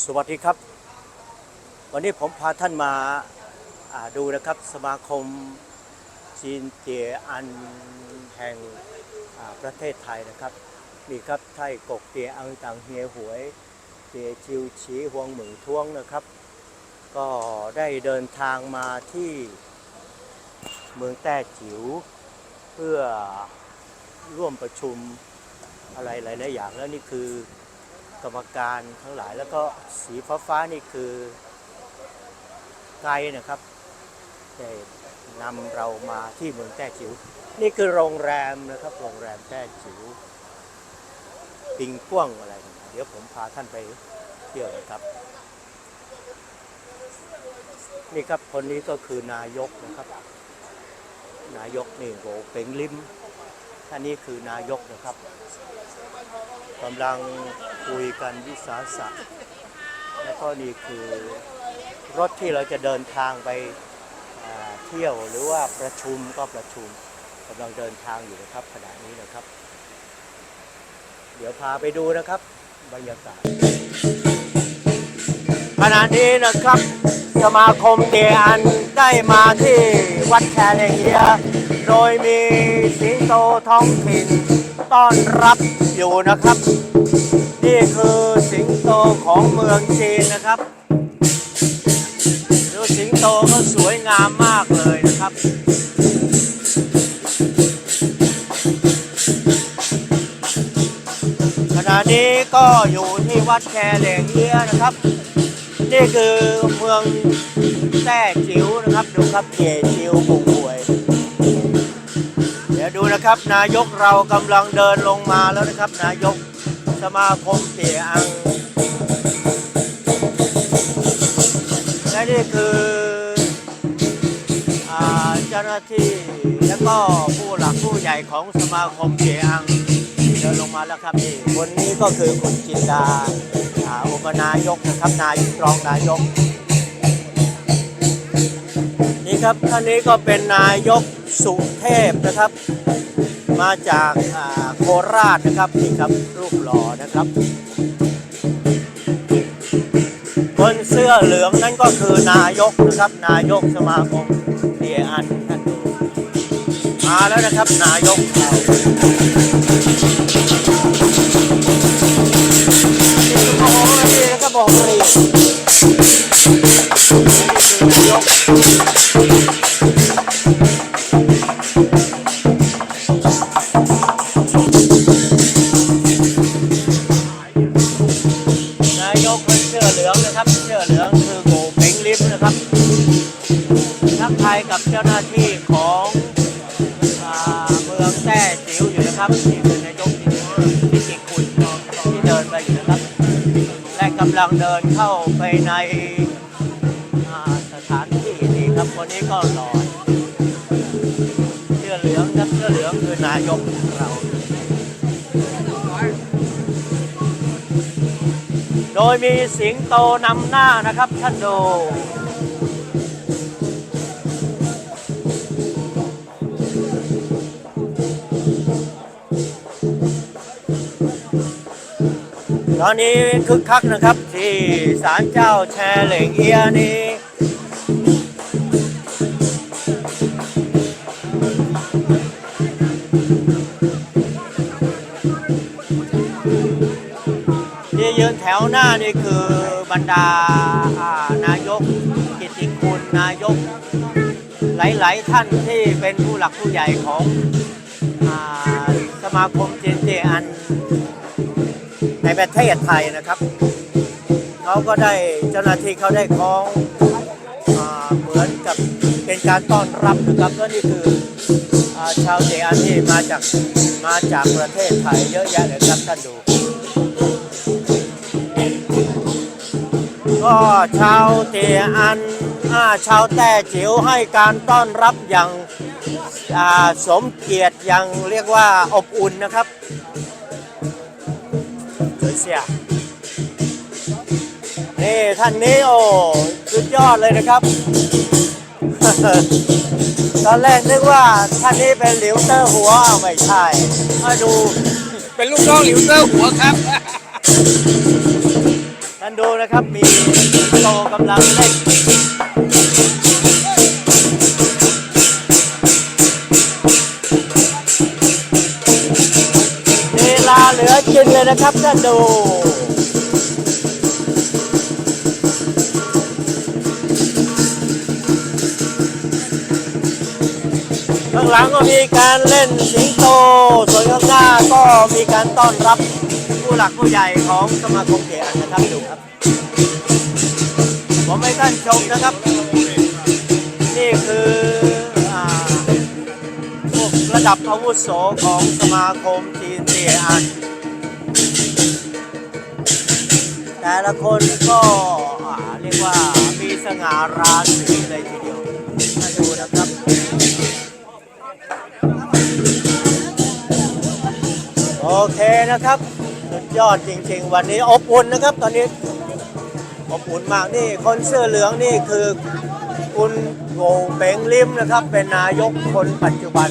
สวัสดีครับ วันนี้ผมพาท่านมาาดูนะครับสมาคมจีนเจียอันแห่งประเทศไทยนะครับนี่ครับไทยกกเตียอังตังเฮียหวยเตียจิวฉีหวงหมึงท้วงนะครับ ก็ได้เดินทางมาที่เมืองแต้จิ๋วเพื่อร่วมประชุมอะไรหลายๆอย่างแล้วนี่คือ กรรมการทั้งหลายแล้วก็สีฟ้าฟ้าๆนี่คือไกด์นะครับได้นำเรามาที่เมืองแต้จิ๋วนี่คือโรงแรมนะครับโรงแรมแต้จิ๋วปิงป้วงอะไรนะเดี๋ยวผมพาท่านไปเที่ยวนะครับ นี่ครับคนนี้ก็คือนายกนะครับ นายกนี่โหเป่งลิมท่านนี้คือนายกนะครับ กำลังคุยกันวิสาสะแล้วก็นี่คือรถที่เราจะเดินทางไปเที่ยวหรือว่าประชุมก็ประชุมกำลังเดินทางอยู่นะครับขณะนี้นะครับ เดี๋ยวพาไปดูนะครับบรรยากาศขณะนี้นะครับสมาคมเตียอันได้มาที่วัดแคเนเฮียโดยมีสิงโตท้องถิ่น ต้อนรับอยู่นะครับ นี่คือสิงโตของเมืองจีนนะครับดูสิงโตก็สวยงามมากเลยนะครับขณะนี้ก็อยู่ที่วัดแคเหลงเอียนะครับ นี่คือเมืองแต้จิ๋วนะครับ ดูครับเย่จิ๋วบุ๋ นะครับ นายกเรากำลังเดินลงมาแล้วนะครับ นายกสมาคมเตียอัง และนี่คืออเจ้าหน้าที่แล้วก็ผู้หลักผู้ใหญ่ของสมาคมเตียอังเดินลงมาแล้วครับนี่คนนี้ก็คือคุณจินดาอาอุปนายกนะครับนายกรองนายก นี่ครับท่านนี้ก็เป็นนายกสุเทพนะครับ มาจากโคราชนะครับนี่ครับรูปหล่อนะครับ คนเสื้อเหลืองนั่นก็คือนายกนะครับ นายกสมาคมเดียอันท่านดูมาแล้วนะครับนายกเรานี่คือโอ้โหนี่นะครับบอกเลยนี่คือนายก จิ๋วอยู่นะครับนี่คือนายกที่ที่จิคุณที่เดินไปอยู่นะครับ และกำลังเดินเข้าไปในสถานที่นี่ครับคนนี้ก็หล่อเสื้อเหลืองครับเสื้อเหลืองคือนายกของเรา โดยมีสิงโตนำหน้านะครับท่านดู ตอนนี้คึกคักนะครับที่ศาลเจ้าแชเหลงเอียนี้ที่ยืนแถวหน้านี่คือบรรดาอ่านายกกิติคุณนายก หลาย ๆ ท่านที่เป็นผู้หลักผู้ใหญ่ของอสมาคมเจนเจอัน ในประเทศไทยนะครับเขาก็ได้เจ้าหน้าที่เขาได้คล้องอเหมือนกับเป็นการต้อนรับนะครับก็นี่คืออชาวเจอันที่มาจากมาจากประเทศไทยเยอะแยะเลยครับท่านดูก็ชาวเตียอันอาชาวแต้จิ๋วให้การต้อนรับอย่างสมเกียรติอย่างเรียกว่าอบอุ่นนะครับ เสียนี่ท่านนี้โอ้สุดยอดเลยนะครับ ตอนแรกนึกว่าท่านนี้เป็นหลิวเตอร์หัวอ้าวไม่ใช่มาดูเป็นลูกน้องหลิวเตอร์หัวครับท่านานดูนะครับมีโตกำลังเล่น เลยนะครับท่านดูข้างหลังก็มีการเล่นสิงโต ส่วนข้างหน้าก็มีการต้อนรับผู้หลักผู้ใหญ่ของสมาคมเกียรตินะครับดูครับ ผมให้ท่านชมนะครับ นี่คืออาพวกระดับอาวุโสของสมาคมจีนเตียอัน แต่ละคนก็เรียกว่ามีสง่าราศีเลยทีเดียวมาดูนะครับโอเคนะครับสุดยอดจริง ๆ วันนี้อบอุ่นนะครับตอนนี้อบอุ่นมากนี่คนเสื้อเหลืองนี่คือคุณโงเปงลิมนะครับ เป็นนายกคนปัจจุบัน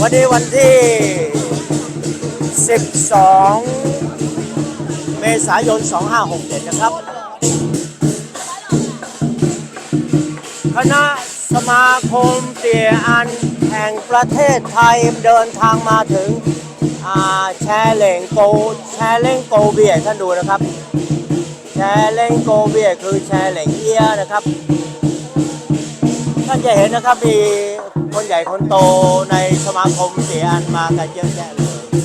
วันนี้วันที่ 12 เมษายน 2567 นะครับ คณะสมาคมเตียอันแห่งประเทศไทยเดินทางมาถึงแชร์เหลงโกแชร์เล่งโกเบียท่านดูนะครับ แชร์เล่งโกเบียคือแชร์เหลงเอียนะครับ ท่านจะเห็นนะครับมีคนใหญ่คนโตในสมาคมเตียอันมากันเยอะแยะเลย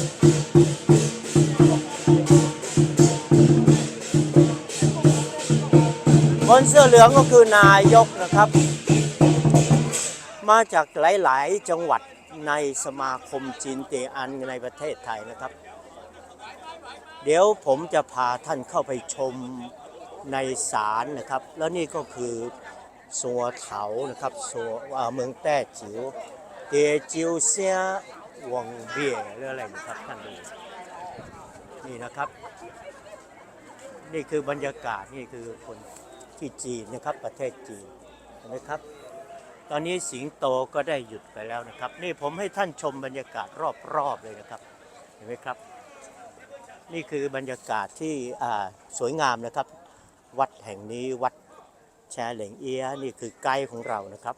คนเสื้อเหลืองก็คือนายกนะครับ มาจากหลาย ๆ จังหวัดในสมาคมจีนเตอันในประเทศไทยนะครับ เดี๋ยวผมจะพาท่านเข้าไปชมในศาลนะครับ แล้วนี่ก็คือสัวเถานะครับสัวเมืองแต้จิ๋วเตจิวเซียหวงเบียหรืออะไรนะครับท่านดูนี่นะครับ นี่คือบรรยากาศนี่คือคน ที่จีนนะครับประเทศจีนเห็นไหมครับ ตอนนี้สิงโตก็ได้หยุดไปแล้วนะครับ นี่ผมให้ท่านชมบรรยากาศรอบๆเลยนะครับ เห็นไหมครับ นี่คือบรรยากาศที่สวยงามนะครับ วัดแห่งนี้วัดแชเหลงเอียนี่คือไกด์ของเรานะครับ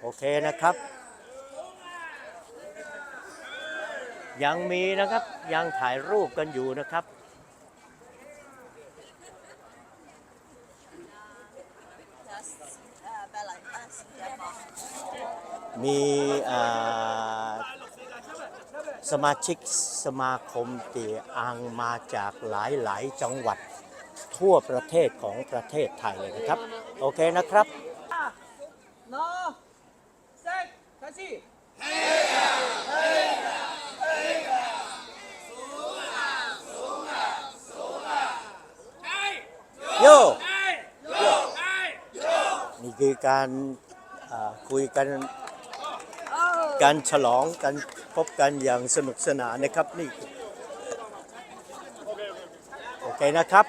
โอเคนะครับยังมีนะครับยังถ่ายรูปกันอยู่นะครับ มีสมาชิกสมาคมเตียอังมาจากหลายๆจังหวัดทั่วประเทศของประเทศไทยเลยนะครับ โอเคนะครับนอเซ็กทัซีเฮ้ยเฮ้ยเฮ้ยสูงอะสูงอะสูงอะไอ้โยไอ้โยไอ้โยนี่คือการคุยกัน การฉลองกันพบกันอย่างสนุกสนานนะครับนี่โอเคนะครับ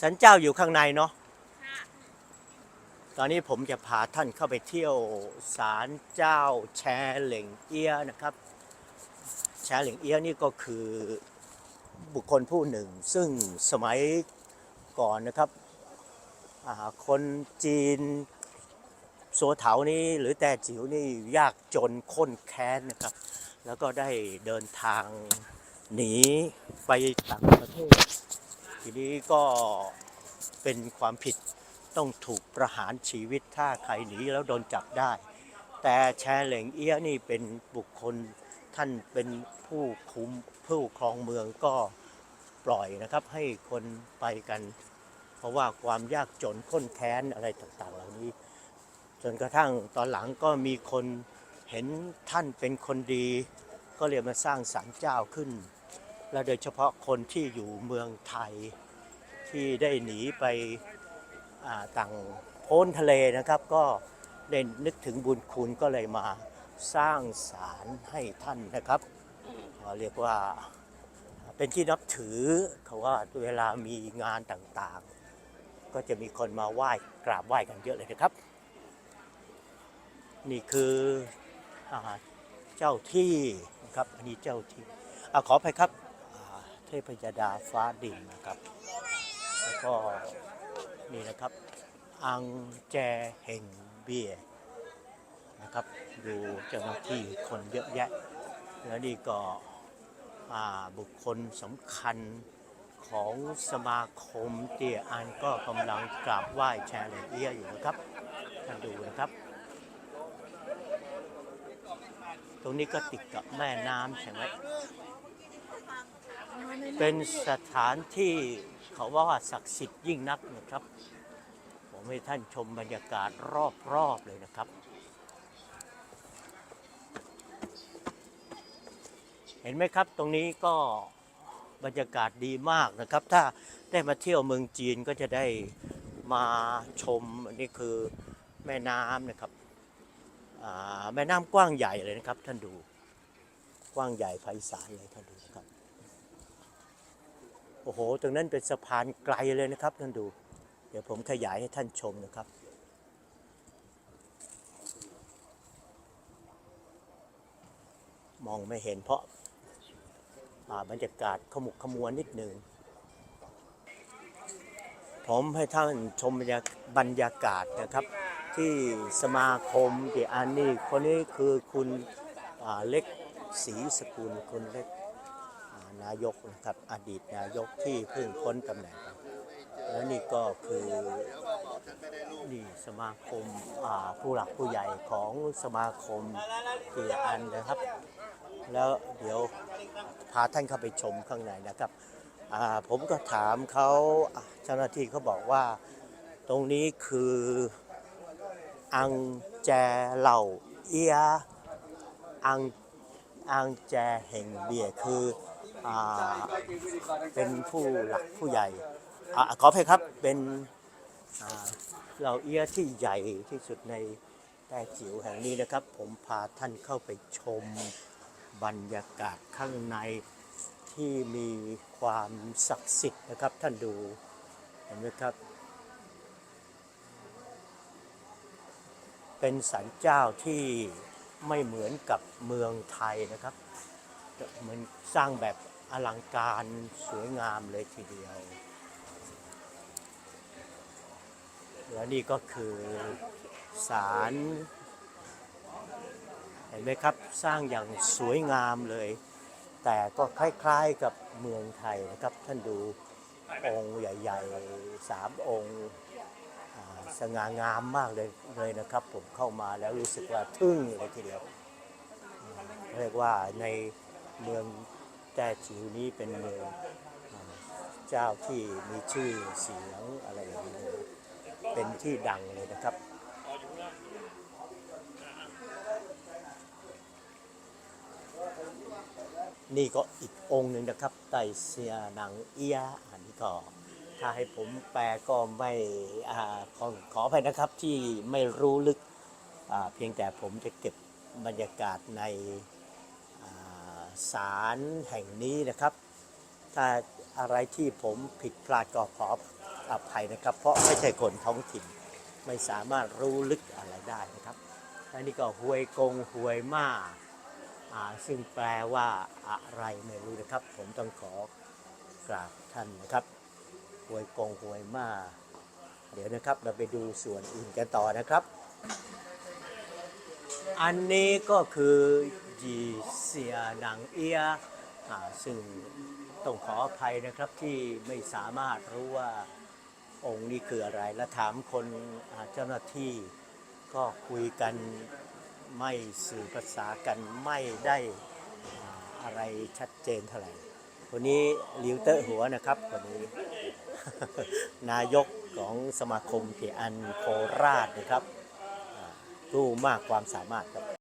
สันเจ้าอยู่ข้างในเนาะตอนนี้ผมจะพาท่านเข้าไปเที่ยวศาลเจ้าแชเหล่งเอี้ยนะครับ แชเหล่งเอี้ยนี่ก็คือบุคคลผู้หนึ่ง ซึ่งสมัยก่อนนะครับ คนจีนโซเถานี่หรือแต่จิ๋วนี่ยากจนข้นแค้นนะครับ แล้วก็ได้เดินทางหนีไปต่างประเทศ ทีนี้ก็เป็นความผิดต้องถูกประหารชีวิตถ้าใครหนีแล้วโดนจับได้ แต่แชเหลงเอี้ยนี่เป็นบุคคลท่านเป็นผู้คุมผู้ครองเมืองก็ปล่อยนะครับให้คนไปกัน เพราะว่าความยากจนข้นแค้นอะไรต่างๆ เหล่านี้ จนกระทั่งตอนหลังก็มีคนเห็นท่านเป็นคนดี ก็เลยมาสร้างศาลเจ้าขึ้น และโดยเฉพาะคนที่อยู่เมืองไทยที่ได้หนีไปต่างโพ้นทะเลนะครับ ก็ได้นึกถึงบุญคุณก็เลยมาสร้างศาลให้ท่านนะครับเรียกว่าเป็นที่นับถือเขาว่าเวลามีงานต่างๆ ก็จะมีคนมาไหว้กราบไหว้กันเยอะเลยนะครับ นี่คืออเจ้าที่นะครับอันนี้เจ้าที่อขอไปครับเทพยดาฟ้าดินนะครับ แล้วก็นี่นะครับ อังแจเฮงเบียนะครับดูเจ้าหน้าที่คนเยอะแยะ แล้วนี่ก็บุคคลสำคัญ ของสมาคมเตียอันก็กำลังกราบไหว้แชร์เหลยเอียอยู่นะครับท่านดูนะครับ ตรงนี้ก็ติดกับแม่น้ำใช่ไหมเป็นสถานที่เขาว่าศักดิ์สิทธิ์ยิ่งนักนะครับ ผมให้ท่านชมบรรยากาศรอบๆเลยนะครับ เห็นไหมครับตรงนี้ก็ บรรยากาศดีมากนะครับ ถ้าได้มาเที่ยวเมืองจีนก็จะได้มาชมอันนี้คือแม่น้ำนะครับแม่น้ำกว้างใหญ่เลยนะครับ ท่านดูกว้างใหญ่ไพศาลเลยท่านดูนะครับโอ้โห ตรงนั้นเป็นสะพานไกลเลยนะครับท่านดู เดี๋ยวผมขยายให้ท่านชมนะครับมองไม่เห็นเพราะ บรรยากาศขมุกขมัวนิดหนึ่ง ผมให้ท่านชมบรรยากาศนะครับ ที่สมาคมเดียอันนี่คนนี้คือคุณเล็กศรีสกุลคุณเล็กนายกนะครับอดีตนายกที่เพิ่งพ้นตำแหน่ง แล้วนี่ก็คือนี่สมาคมาผู้หลักผู้ใหญ่ของสมาคมเกียอันนะครับ แล้วเดี๋ยวาท่านเข้าไปชมข้างในนะครับผมก็ถามเขาเจ้าหน้าที่เขาบอกว่าตรงนี้คืออังแจเหล่าเอียอังอังแจแห่งเบียคืออเป็นผู้หลักผู้ใหญ่อขออภัยครับเป็นเหล่าเอียที่ใหญ่ที่สุดในแต้จิ๋วแห่งนี้นะครับ ผมพาท่านเข้าไปชม บรรยากาศข้างในที่มีความศักดิ์สิทธิ์นะครับท่านดูเห็นไหมครับ เป็นสันเจ้าที่ไม่เหมือนกับเมืองไทยนะครับเหมือนสร้างแบบอลังการสวยงามเลยทีเดียว และนี่ก็คือศาล ห็นไหมครับสร้างอย่างสวยงามเลย แต่ก็คล้ายๆกับเมืองไทยนะครับ ท่านดูองค์ใหญ่ๆสามองค์สง่างามมากเลยเลยนะครับ ผมเข้ามาแล้วรู้สึกว่าทึ่งเลยทีเดียวเรียกว่าในเมืองแต้จิ๋วนี้เป็นเมืองเจ้าที่มีชื่อเสียงอะไรอย่างนี้ยเป็นที่ดังเลยนะครับ นี่ก็อีกองค์หนึ่งนะครับ ไตเสียหนังเอียอันนี้ก็ ถ้าให้ผมแปลก็ไม่อขอขออภัยนะครับที่ไม่รู้ลึก เพียงแต่ผมจะเก็บบรรยากาศในศาลแห่งนี้นะครับ ถ้าอะไรที่ผมผิดพลาดก็ขออภัยนะครับ เพราะไม่ใช่คนท้องถิ่น ไม่สามารถรู้ลึกอะไรได้นะครับและนี่ก็หวยกงหวยมาอ่าซึ่งแปลว่าอะไรไม่รู้นะครับ ผมต้องขอกราบท่านนะครับหวยกงหวยมา เดี๋ยวนะครับเราไปดูส่วนอื่นกันต่อนะครับ อันนี้ก็คือจีเสียหนังเอียอ่าซึ่งต้องขออภัยนะครับที่ไม่สามารถรู้ว่าองค์นี้คืออะไร และถามคนเจ้าหน้าที่ก็คุยกัน ไม่สื่อภาษากันไม่ได้อะไรชัดเจนเท่าไหร่คนนี้หลิวเตอร์หัวนะครับคนนี้ นายกของสมาคมเกียอันโคราชนะครับผู้มากความสามารถครับ